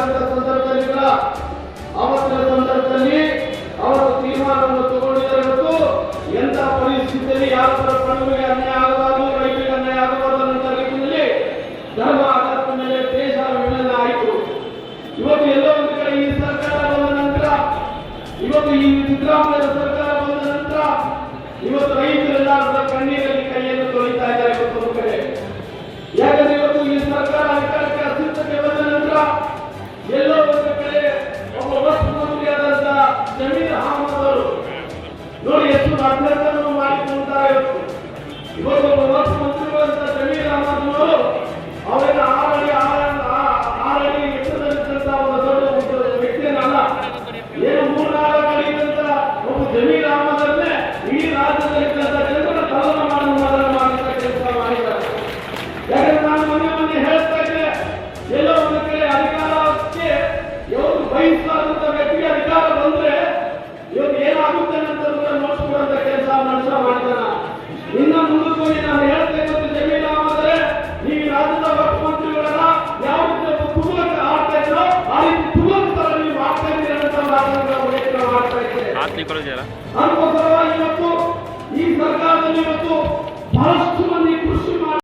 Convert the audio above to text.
ಸಂದರ್ಭದಲ್ಲಿ ಕೂಡ ಸಂದರ್ಭದಲ್ಲಿ ಅವರು ತೀರ್ಮಾನವನ್ನು ತಗೊಂಡಿದ್ದಾರೆ ಮತ್ತು ಎಂತ ಪರಿಸ್ಥಿತಿಯಲ್ಲಿ ಯಾವ ತರ ಕಣಿವೆಗೆ ಅನ್ಯಾಯ ಆಗಬಾರದು ರೈತರಿಗೆ ಅನ್ಯಾಯ ಆಗಬಾರದು ರೀತಿಯಲ್ಲಿ ಧರ್ಮ ಆಧಾರದ ಮೇಲೆ ದೇಶ ವಿಭಜನೆ ಆಯಿತು ಇವತ್ತು ಎಲ್ಲೋ ಒಂದು ಕಡೆ ಈ ಸರ್ಕಾರ ನಂತರ, ಇವತ್ತು ಈ ಸಿದ್ದರಾಮಯ್ಯ ಸರ್ಕಾರ ಜಮೀರ್ ಅಹಮದ್ ಅವರು ನೋಡಿ, ಎಷ್ಟು ಅಭ್ಯರ್ಥನವನ್ನು ಮಾಡಿಕೊಂತಾರೆ ಇವತ್ತು. ಇವತ್ತು ಒಬ್ಬ ಮುಖ್ಯಮಂತ್ರಿಗಳಂತ ಜಮೀರ್ ಅಹಮದ್ ಅವರು ಅವರನ್ನ ಆರಡಿ ಆರಡಿ ಎತ್ತರದಲ್ಲಿದ್ದಂತಹ ಒಂದು ದೊಡ್ಡ ವ್ಯಕ್ತಿಯನ್ನಲ್ಲ, ಏನು ಮೂರ್ನಾಲ್ಕು ಅಡಿ ಇದ್ದಂತ ಒಬ್ಬ ಜಮೀರ್ ಅಹಮದ್ ಈ ಇಡೀ ರಾಜ್ಯದಲ್ಲಿದ್ದಂತ ಜನರ ತಲನ ಮಾಡಿ ಮಾಡಿದ ಕೆಲಸ ಮಾಡಿದ್ದಾರೆ. ಯಾಕಂದ್ರೆ ನಾನು ಮೊನ್ನೆ ಮೊನ್ನೆ ಹೇಳ್ತಾ ಇದ್ದೆ, ಎಲ್ಲೋ ಒಂದು ಕಡೆ ಅಧಿಕಾರಕ್ಕೆ ಯಾವುದು ಬಯಸಲಾದಂತ ವ್ಯಕ್ತಿಗೆ ಅಧಿಕಾರ ಬಂದ್ರೆ ಅದಕ್ಕೋಸ್ಕರವಾಗಿ ಇವತ್ತು ಈ ಸರ್ಕಾರದಲ್ಲಿ ಇವತ್ತು ಬಹಳಷ್ಟು ಮಂದಿ ಕೃಷಿ ಮಾಡಿ